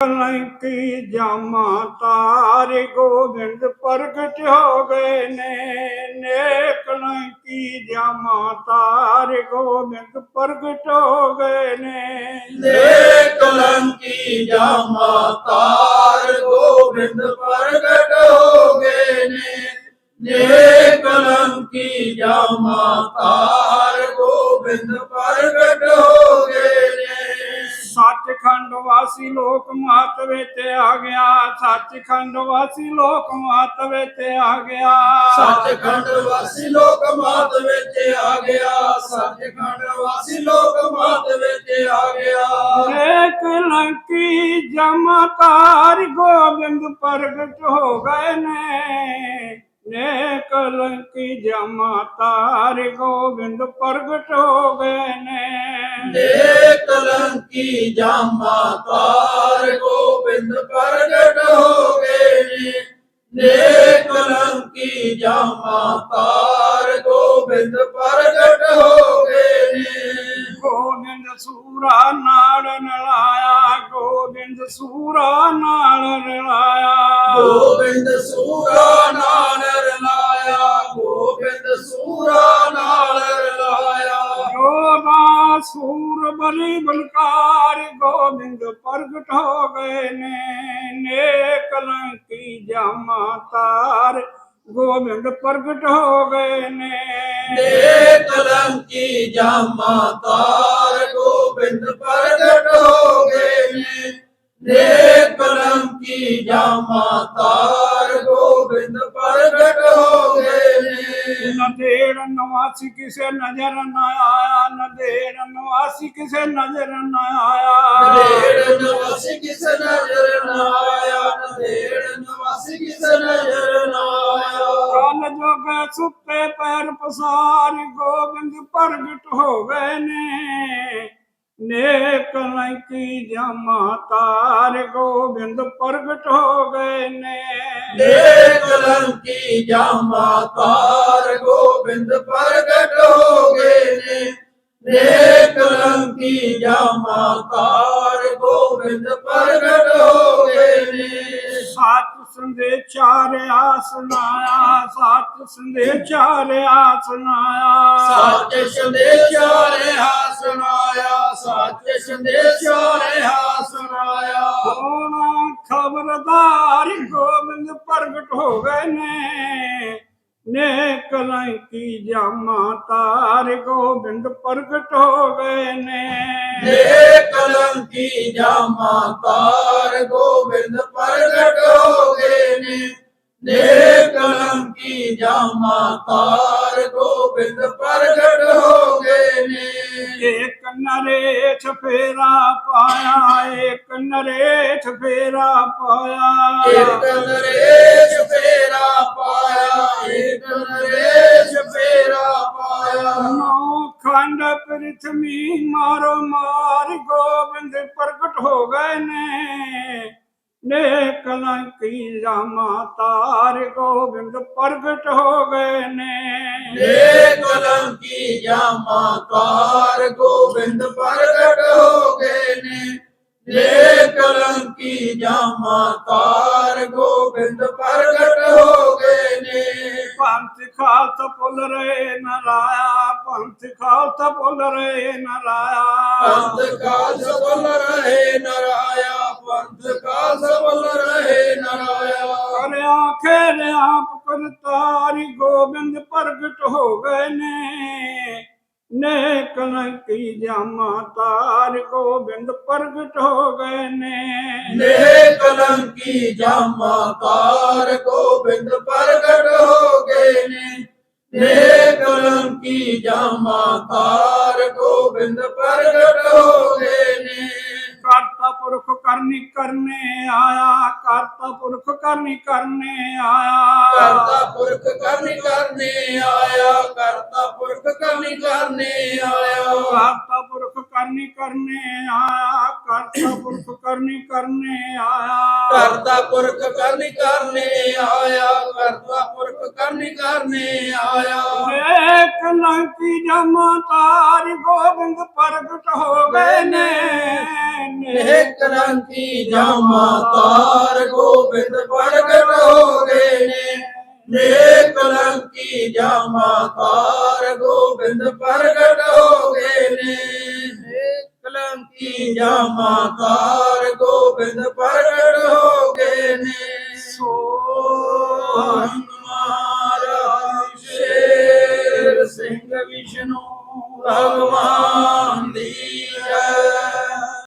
ਕਲੰਕੀ ਜਾਮਾ ਤਾਰੇ ਗੋਬਿੰਦ ਪ੍ਰਗਟ ਹੋ ਗਏ ਨੇ ਨੇ ਕਲੰਕੀ ਜਾਮਾ ਤਾਰੇ ਗੋਬਿੰਦ ਪ੍ਰਗਟ ਹੋ ਗਏ ਨੇ। ਦੇ ਕਲੰਕੀ ਜਾਮਾ ਤਾਰ ਗੋਬਿੰਦ ਪ੍ਰਗਟ ਹੋ ਗਏ ਨੇ ਦੇ ਕਲੰਕੀ ਜਾਮਾ ਤਾਰ ਗੋਬਿੰਦ ਪ੍ਰਗਟ ਵਾਸੀ ਲੋਕ ਮਾਤ ਵਿੱਚ ਆ ਗਿਆ। ਸੱਚਖੰਡ ਵਾਸੀ ਲੋਕ ਮਾਤ ਵਿੱਚ ਆ ਗਿਆ। ਸੱਚਖੰਡ ਵਾਸੀ ਲੋਕ ਮਾਤ ਵਿੱਚ ਆ ਗਿਆ। ਸੱਚਖੰਡ ਵਾਸੀ ਲੋਕ ਮਾਤ ਵਿੱਚ ਆ ਗਿਆ। ਇੱਕ ਲੰਕੀ ਜਮਤਾਰ ਗੋਬਿੰਦ ਪ੍ਰਗਟ ਹੋ ਗਏ ਨੇ। ਨੇ ਕਲੰਕੀ ਜਮਤਾਰ ਗੋਬਿੰਦ ਪ੍ਰਗਟ ਹੋ ਗਏ ਨੇ। ਦੇ ਕਲੰਕੀ ਜਾਮਾ ਤਾਰ ਗੋਬਿੰਦ ਪ੍ਰਗਟ ਹੋ ਗਏ ਨੇ। ਦੇ ਕਲੰਕੀ ਜਾਮਾ ਤਾਰ ਗੋਬਿੰਦ ਪ੍ਰਗਟ ਹੋ ਗਏ ਨੇ। ਗੋਬਿੰਦ ਸੂਰਾ ਨਾਲ ਨਲਾਇਆ ਗੋਬਿੰਦ ਸੂਰਾ ਨਾਲ ਨਲਾਇਆ। ਗੋਬਿੰਦ ਸੂਰਾ ਨਾਲ ਸੂਰ ਬਲੀ ਬਲਕਾਰ ਗੋਬਿੰਦ ਪ੍ਰਗਟ ਹੋ ਗਏ ਨੇ। ਨੇ ਕਲੰਕੀ ਜਾਮਾ ਤਾਰ ਗੋਬਿੰਦ ਪ੍ਰਗਟ ਹੋ ਗਏ ਨੇ। ਦੇ ਕਲੰਕੀ ਜਾਮਾ ਤਾਰ ਗੋਬਿੰਦ ਪ੍ਰਗਟ ਹੋ ਗਏ ਨੇ। ਨਵਾਸੀ ਕਿਸੇ ਨਜ਼ਰ ਨਾ ਆਇਆ ਨਦੇੜ ਨਵਾਸੀ ਕਿਸੇ ਨਜ਼ਰ ਨਾ ਆਇਆ। ਨਦੇੜ ਨਿਵਾਸੀ ਕਿਸ ਨਜ਼ਰ ਨਾ ਆਇਆ ਨਦੇੜ ਨਿਵਾਸੀ ਕਿਸ ਨਜ਼ਰ ਨਾ ਆਇਆ। ਕਲ ਜੋਗ ਸੁੱਤੇ ਪੈਰ ਪਸਾਰ ਕਲੰਕੀ ਜਾਮਾ ਤਾਰ ਗੋਬਿੰਦ ਪ੍ਰਗਟ ਹੋ ਗਏ ਨੇ। ਦੇ ਕਲੰਕੀ ਜਾਮਾ ਤਾਰ ਗੋਬਿੰਦ ਪ੍ਰਗਟ ਹੋ ਗਏ ਨੇ। ਦੇ ਕਲੰਕੀ ਜਾਮਾ ਤਾਰ ਗੋਬਿੰਦ ਪ੍ਰਗਟ ਹੋ ਗਏ ਨੇ। ਸੱਚ ਸੰਦੇਸ਼ਾਰਿਆ ਸੁਨਾਇਆ ਸੱਚ ਸੰਦੇਸ਼ਾਰਿਆ ਸੁਨਾਇਆ ਸੱਚ ਸੰਦੇਸ਼ਾ ਰਿਹਾ ਸੁਣਾਇਆ ਸੱਚ ਸੰਦੇਸ਼ਾ ਰਿਹਾ ਸੁਣਾਇਆ। ਸੋਨਾ ਖਬਰਦਾਰ ਗੋਬਿੰਦ ਪ੍ਰਗਟ ਹੋ ਗਏ ਨੇ। ਨੇ ਕਲੰਕੀ ਜਾਮਾ ਤਾਰ ਗੋਬਿੰਦ ਪ੍ਰਗਟ ਹੋ ਗਏ ਨੇ। ਦੇ ਕਲੰਕੀ ਜਾਮਾ ਤਾਰ ਗੋਬਿੰਦ ਪ੍ਰਗਟ ਹੋ ਗਏ ਨੇ। ਦੇ ਕਲੰਕੀ ਜਾਮਾ ਤਾਰ ਗੋਬਿੰਦ ਪ੍ਰਗਟ ਨੇ ਨਰੇਸ਼ ਫੇਰਾ ਪਾਇਆ ਇੱਕ ਨਰੇਸ਼ ਫੇਰਾ ਪਾਇਆ। ਇੱਕ ਨਰੇਸ਼ ਫੇਰਾ ਪਾਇਆ ਇੱਕ ਨਰੇਸ਼ ਫੇਰਾ ਪਾਇਆ। ਨੌ ਖੰਡ ਪ੍ਰਿਥਵੀ ਮਾਰੋ ਮਾਰ ਗੋਬਿੰਦ ਪ੍ਰਗਟ ਹੋ ਗਏ ਨੇ। ਨੇ ਕਲੰਕੀ ਰਾਮਾ ਤਾਰ ਗੋਬਿੰਦ ਪ੍ਰਗਟ ਹੋ ਗਏ ਨੇ। ਦੇ ਕਲੰਕੀ ਜਾਮਾ ਤਾਰ ਗੋਬਿੰਦ ਪ੍ਰਗਟ ਹੋ ਗਏ ਨੇ। ਦੇ ਕਲੰਕੀ ਜਾਮਾ ਤਾਰ ਗੋਬਿੰਦ ਪ੍ਰਗਟ ਹੋ ਗਏ ਨੇ। ਪੰਥ ਖਾਲਤ ਪੁੱਲ ਰਹੇ ਨਰਾਇਆ ਪੰਥ ਖਾਲਤ ਪੁੱਲ ਰਹੇ ਨਰਾਇਆ ਪੰਥ ਕਾ ਸਬਲ ਰਹੇ ਨਰਾਇਆ ਪੰਥ ਕਾ ਸਬਲ ਰਹੇ ਨਰਾਇਆ ਕਰਿਆ ਖੇਰ ਆਪ ਕਰਤਾਰੀ ਗੋਬਿੰਦ ਪ੍ਰਗਟ ਹੋ ਗਏ ਨੇ। ਨੇ ਕਲੰਕੀ ਜਾਮਾ ਤਾਰ ਗੋਬਿੰਦ ਪ੍ਰਗਟ ਹੋ ਗਏ ਨੇ। ਦੇ ਕਲੰਕੀ ਜਾਮਾ ਤਾਰ ਗੋਬਿੰਦ ਪ੍ਰਗਟ ਹੋ ਗਏ ਨੇ। ਦੇ ਕਲੰਕੀ ਜਾਮਾ ਤਾਰ ਗੋਬਿੰਦ ਪ੍ਰਗਟ ਹੋ ਕਰਨੀ ਕਰਨੇ ਆਇਆ ਕਰਤਾ ਪੁਰਖ ਕਰਨੀ ਕਰਨੇ ਆਇਆ। ਕਰਤਾ ਪੁਰਖ ਕਰਨੀ ਕਰਨੇ ਆਇਆ ਕਰਤਾ ਪੁਰਖ ਕਰਨੀ ਕਰਨੇ ਆਇਆ। ਕਰਤਾ ਪੁਰਖ ਕਰਨੀ ਕਰਨੇ ਆਇਆ ਕਰਤਾ ਪੁਰਖ ਕਰਨੀ ਕਰਨੇ ਆਇਆ। ਕਰਤਾ ਪੁਰਖ ਕਰਨੀ ਕਰਨੇ ਆਇਆ ਕਰਤਾ ਪੁਰਖ ਕਰਨੀ ਕਰਨੇ ਆਇਆ। ਏਕ ਲੰਕੀ ਜਮਾ ਤਾਰ ਗੋਬਿੰਦ ਪ੍ਰਗਟ ਹੋ ਗਏ ਨੇ। ਨੇਕ ਰੰਗੀ ਜਾਮਾ, ਤਾਰ ਗੋਬਿੰਦ ਪ੍ਰਗਟ ਹੋ ਗਏ ਨੇ। ਨੇਕ ਰੰਗੀ ਜਾਮਾ, ਤਾਰ ਗੋਬਿੰਦ ਪ੍ਰਗਟ ਹੋ ਗਏ ਨੇ। ਕਲੰਕੀ ਰੰਗੀ ਜਾਮਾ, ਤਾਰ ਗੋਬਿੰਦ ਪ੍ਰਗਟ ਹੋ ਗਏ ਨੇ। ਸੋ ਮਹਾਰਾਜ, ਸ਼ੇਰ ਸਿੰਘ ਵਿਸ਼ਨੂੰ